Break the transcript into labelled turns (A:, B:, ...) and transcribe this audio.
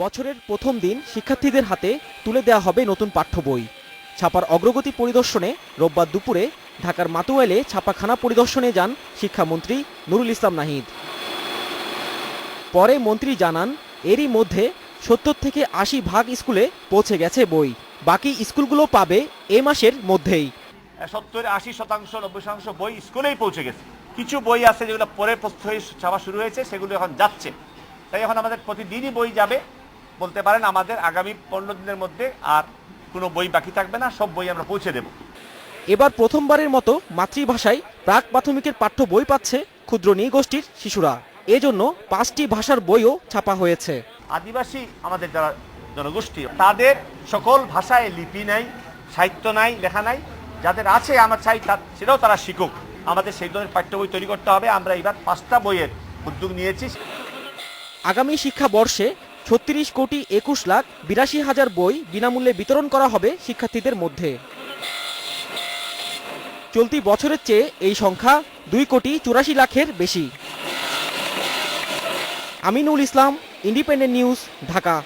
A: বছরের প্রথম দিন শিক্ষার্থীদের হাতে তুলে দেওয়া হবে নতুন পাঠ্য বই। ছাপার অগ্রগতি পরিদর্শনে রোববার দুপুরে ঢাকার মাতুয়াইলে ছাপাখানা পরিদর্শনে যান শিক্ষামন্ত্রী নুরুল ইসলাম নাহিদ। পরে মন্ত্রী জানান, এরই মধ্যে সত্তর থেকে আশি ভাগ স্কুলে পৌঁছে গেছে বই। বাকি স্কুলগুলো পাবে এ মাসের মধ্যেই।
B: সত্তর, আশি শতাংশ, নব্বই শতাংশ বই স্কুলেই পৌঁছে গেছে। কিছু বই আছে যেগুলো পরে হয়ে ছাপা শুরু হয়েছে, সেগুলো এখন যাচ্ছে। তাই এখন আমাদের প্রতিদিনই বই যাবে। বলতে পারেন আমাদের আগামী পনেরো দিনের মধ্যে আর কোনো বই বাকি থাকবে না সব বই আমরা পৌঁছে দেব।
A: এবার প্রথমবারের মতো মাতৃভাষায় প্রাক প্রাথমিকের পাঠ্য বই পাচ্ছে ক্ষুদ্র নৃগোষ্ঠীর শিশুরা। এজন্য পাঁচটি ভাষার বইও ছাপা হয়েছে।
B: আদিবাসী আমাদের যারা জনগোষ্ঠী তাদের সকল ভাষায় লিপি নাই সাহিত্য নাই লেখা নাই। যাদের আছে আমার চাই তা সেটাও তারা শিখুক। আমাদের সেই ধরনের পাঠ্য বই তৈরি করতে হবে। আমরা এবার পাঁচটা বইয়ের উদ্যোগ নিয়েছি।
A: আগামী শিক্ষাবর্ষে ছত্রিশ কোটি একুশ লাখ বিরাশি হাজার বই বিনামূল্যে বিতরণ করা হবে শিক্ষার্থীদের মধ্যে। চলতি বছরের চেয়ে এই সংখ্যা দুই কোটি চুরাশি লাখের বেশি। Aminul Islam independent news Dhaka.